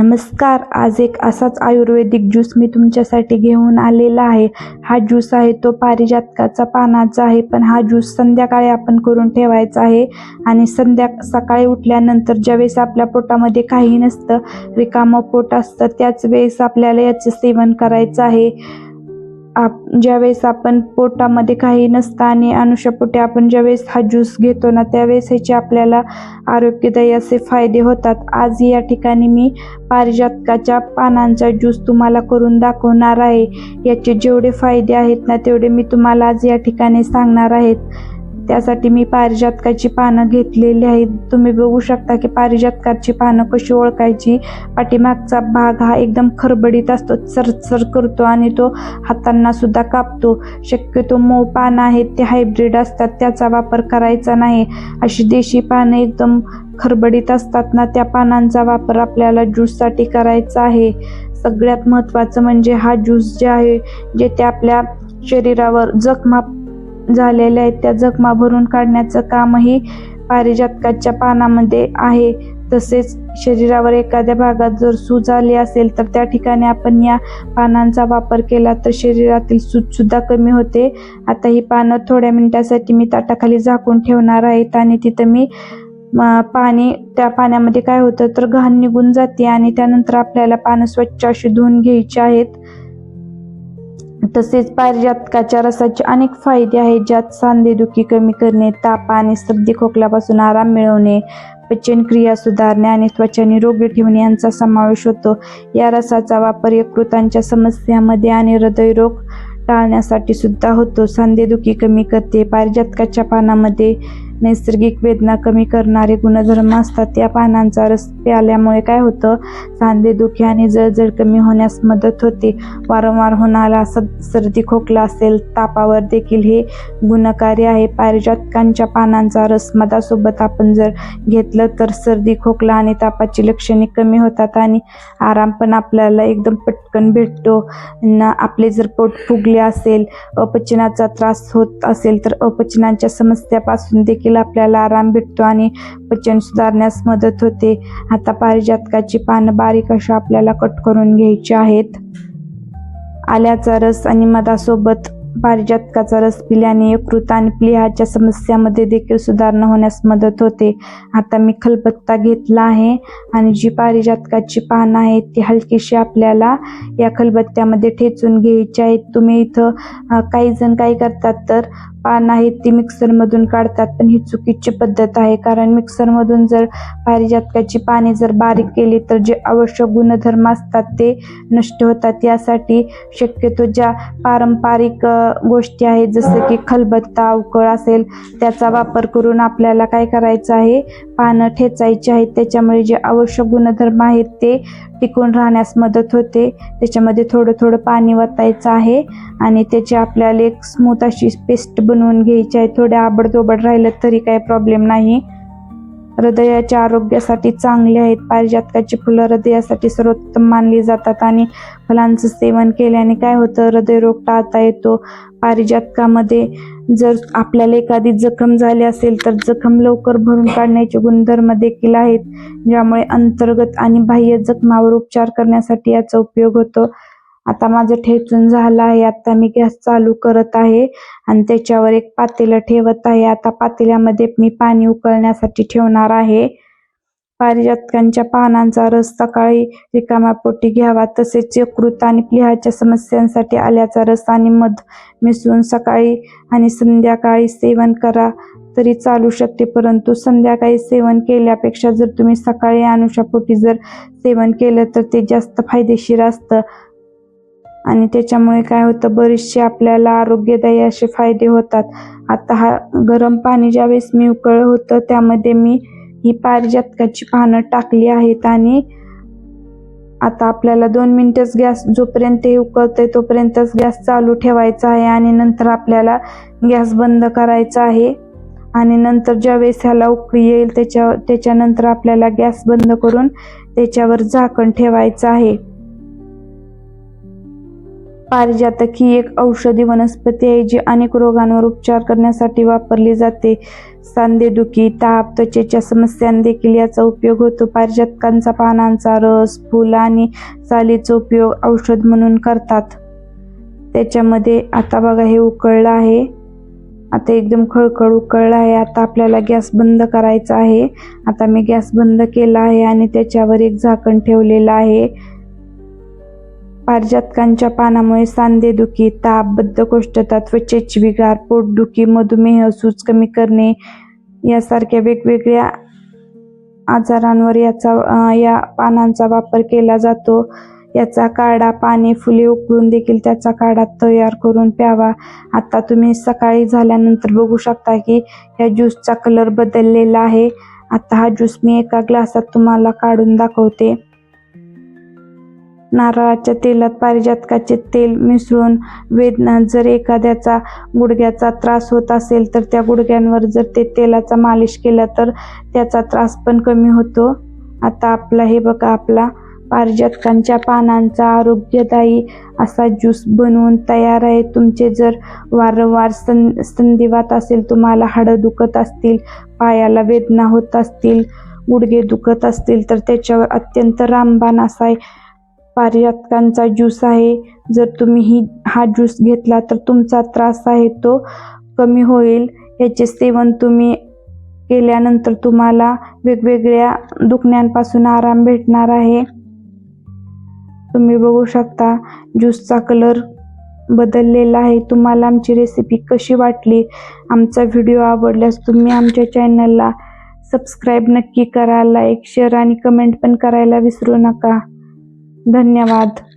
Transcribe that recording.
नमस्कार आज एक असाच आयुर्वेदिक ज्यूस मी तुमच्यासाठी घेऊन आलेला आहे. हा ज्यूस आहे तो पारिजातकाचा पानाचा आहे पण हा ज्यूस संध्याकाळी आपण करून ठेवायचा आहे आणि संध्या सकाळी उठल्यानंतर ज्यावेळेस आपल्या पोटामध्ये काही नसतं रिकामं पोट असतं त्याच वेळेस आपल्याला याचं सेवन करायचं आहे. आप ज्यावेळेस आपण पोटामध्ये काही नसतं आणि अनुषपोटी आपण ज्यावेळेस हा ज्यूस घेतो ना त्यावेळेस ह्याचे आपल्याला आरोग्यदायी असे फायदे होतात. आज या ठिकाणी मी पारिजातकाच्या पानांचा ज्यूस तुम्हाला करून दाखवणार आहे. याचे जेवढे फायदे आहेत ना तेवढे मी तुम्हाला आज या ठिकाणी सांगणार आहेत. त्यासाठी मी पारिजातकाची पानं घेतलेली आहेत. तुम्ही बघू शकता की पारिजातकाची पानं कशी ओळखायची? पाठीमागचा भाग हा एकदम खरबडीत असतो. चरचर करतो आणि तो हातांना सुद्धा कापतो. शक्यतो मऊ पानं आहेत ते हायब्रिड असतात त्याचा वापर करायचा नाही. अशी देशी पानं एकदम खरबडीत असतात ना त्या पानांचा वापर आपल्याला ज्यूससाठी करायचा आहे. सगळ्यात महत्त्वाचं म्हणजे हा ज्यूस जे आहे जे ते आपल्या शरीरावर जखमा झालेल्या आहेत. त्या जखमा भरून काढण्याचं कामही पारिजातकाच्या पानामध्ये आहे. तसेच शरीरावर एखाद्या भागात जर सूज आली असेल तर त्या ठिकाणी आपण या पानांचा वापर केला तर शरीरातील सूजसुद्धा कमी होते. आता ही पानं थोड्या मिनिटासाठी मी ताटाखाली झाकून ठेवणार आहेत आणि तिथं मी पाणी त्या पाण्यामध्ये काय होतं तर घाण निघून जाते आणि त्यानंतर आपल्याला पानं स्वच्छ अशी धुवून घ्यायची आहेत. तसेच पारिजातकाच्या रसाचे अनेक फायदे आहेत ज्यात सांधेदुखी कमी करणे ताप आणि सर्दी खोकल्यापासून आराम मिळवणे पचनक्रिया सुधारणे आणि त्वचा निरोगी ठेवणे यांचा समावेश होतो. या रसाचा वापर यकृतांच्या समस्यामध्ये आणि हृदयरोग टाळण्यासाठी सुद्धा होतो. सांधेदुखी कमी करते. पारिजातकाच्या पानामध्ये नैसर्गिक वेदना कमी करणारे गुणधर्म असतात. या पानांचा रस प्याल्यामुळे काय होतं? सांधेदुखी आणि जळजळ कमी होण्यास मदत होते. वारंवार होणारा स सर्दी खोकला असेल तापावर देखील हे गुणकारी आहे. पारिजातकांच्या पानांचा रस मधासोबत आपण जर घेतलं तर सर्दी खोकला आणि तापाची लक्षणे कमी होतात आणि आराम पण आपल्याला एकदम पटकन भेटतो. आपले जर पोट फुगले असेल अपचनाचा त्रास होत असेल तर अपचनाच्या समस्यापासून देखील आपल्याला आराम भेटतो आणि पचन सुधारण्यास मदत होते. आता पारिजातकाची पानं बारीक अशा आपल्याला कट करून घ्यायची आहेत. आल्याचा रस आणि मधासोबत पारिजातकाचा रस पिल्याने यकृत आणि प्लिहाच्या समस्यामध्ये देखील सुधारणा होण्यास मदत होते. आता मी खलबत्ता घेतला आहे आणि जी पारिजातकाची पानं आहेत ती हलकीशी आपल्याला या खलबत्त्यामध्ये ठेचून घ्यायची आहेत. तुम्ही इथं काही जण काय करतात तर पानं आहेत ती मिक्सरमधून काढतात. पण ही चुकीची पद्धत आहे. कारण मिक्सरमधून जर पारिजातकाची पाने जर बारीक केली तर जे आवश्यक गुणधर्म असतात ते नष्ट होतात. यासाठी शक्यतो ज्या पारंपरिक गोष्टी आहेत जसं की खलबत्ता उकळ असेल त्याचा वापर करून आपल्याला काय करायचं आहे? पानं ठेचायची आहेत. त्याच्यामुळे जे आवश्यक गुणधर्म आहेत ते टिकून राहण्यास मदत होते. त्याच्यामध्ये थोडं थोडं पाणी वतायचं आहे आणि त्याची आपल्याला एक स्मूथ अशी पेस्ट बनवून घ्यायची आहे. थोडे आबडतोबड राहिलं तरी काही प्रॉब्लेम नाही. हृदयाच्या आरोग्यासाठी चांगले आहेत. पारिजातकाची फुलं हृदयासाठी सर्वोत्तम मानली जातात आणि फुलांचं सेवन केल्याने काय होतं? हृदयरोग टाळता येतो. पारिजातकामध्ये जर आपल्याला एखादी जखम झाली असेल तर जखम लवकर भरून काढण्याचे गुणधर्म देखील आहेत ज्यामुळे अंतर्गत आणि बाह्य जखमावर उपचार करण्यासाठी याचा उपयोग होतो. आता माझं ठेचून झालं आहे आता मी गॅस चालू करत आहे आणि त्याच्यावर एक पातेलं ठेवत आहे. आता पातेल्यामध्ये मी पाणी उकळण्यासाठी ठेवणार आहे. पारिजातकांच्या पानांचा रस सकाळी रिकाम्या पोटी घ्यावा तसेच यकृत आणि प्लिहाच्या समस्यांसाठी आल्याचा रस आणि मध मिसळून सकाळी आणि संध्याकाळी सेवन करा तरी चालू शकते. परंतु संध्याकाळी सेवन केल्यापेक्षा जर तुम्ही सकाळी अनुषापोटी जर सेवन केलं तर ते जास्त फायदेशीर असतं. आणि त्याच्यामुळे काय होतं बरेचसे आपल्याला आरोग्यदायी असे फायदे होतात. आता हा गरम पाणी ज्यावेळेस मी उकळलं होतं त्यामध्ये मी ही पारिजातकाची पानं टाकली आहेत आणि आता आपल्याला दोन मिनटंच गॅस जोपर्यंत हे उकळतंय तोपर्यंतच गॅस चालू ठेवायचा आहे आणि नंतर आपल्याला गॅस बंद करायचा आहे. आणि नंतर ज्यावेळेस ह्याला उकळी येईल त्याच्या त्याच्यानंतर आपल्याला गॅस बंद करून त्याच्यावर झाकण ठेवायचं आहे. पारिजातक ही एक औषधी वनस्पती आहे जी अनेक रोगांवर उपचार करण्यासाठी वापरली जाते. सांधेदुखी ताप त्वचेच्या समस्यांदेखील याचा उपयोग होतो. पारिजातकांचा पानांचा रस फुल आणि सालीचा उपयोग औषध म्हणून करतात. त्याच्यामध्ये आता बघा हे उकळलं आहे. आता एकदम खळखळ उकळलं आहे. आता आपल्याला गॅस बंद करायचा आहे. आता मी गॅस बंद केला आहे आणि त्याच्यावर एक झाकण ठेवलेलं आहे. पारिजातकांच्या पानामुळे सांधेदुखी ताप बद्धकोष्ठता त्वचेचे विकार पोटदुखी मधुमेह सूज कमी करणे यासारख्या वेगवेगळ्या आजारांवर याचा या पानांचा वापर केला जातो. याचा काढा पाने फुले उकळून देखील त्याचा काढा तयार करून प्यावा. आता तुम्ही सकाळी झाल्यानंतर बघू शकता की या ज्यूसचा कलर बदललेला आहे. आता हा ज्यूस मी एका ग्लासात तुम्हाला काढून दाखवते. नारळाच्या तेलात पारिजातकाचे तेल मिसळून वेदना जर एखाद्याचा गुडघ्याचा त्रास होत असेल तर त्या गुडघ्यांवर जर ते तेलाचा मालिश केला तर त्याचा त्रास पण कमी होतो. आता आपला हे बघा आपला पारिजातकांच्या पानांचा आरोग्यदायी असा ज्यूस बनवून तयार आहे. तुमचे जर वारंवार सं संधिवात असेल तुम्हाला हाडं दुखत असतील पायाला वेदना होत असतील गुडघे दुखत असतील तर त्याच्यावर अत्यंत रामबाण असा आहे पारिजातकांचा ज्यूस आहे. जर तुम्ही ही हा ज्यूस घेतला तर तुमचा त्रास आहे तो कमी होईल. याचे सेवन तुम्ही केल्यानंतर तुम्हाला वेगवेगळ्या दुखण्यांपासून आराम भेटणार आहे. तुम्ही बघू शकता ज्यूसचा कलर बदललेला आहे. तुम्हाला आमची रेसिपी कशी वाटली? आमचा व्हिडिओ आवडल्यास तुम्ही आमच्या चॅनलला सबस्क्राईब नक्की करा. लाईक शेअर आणि कमेंट पण करायला विसरू नका. धन्यवाद.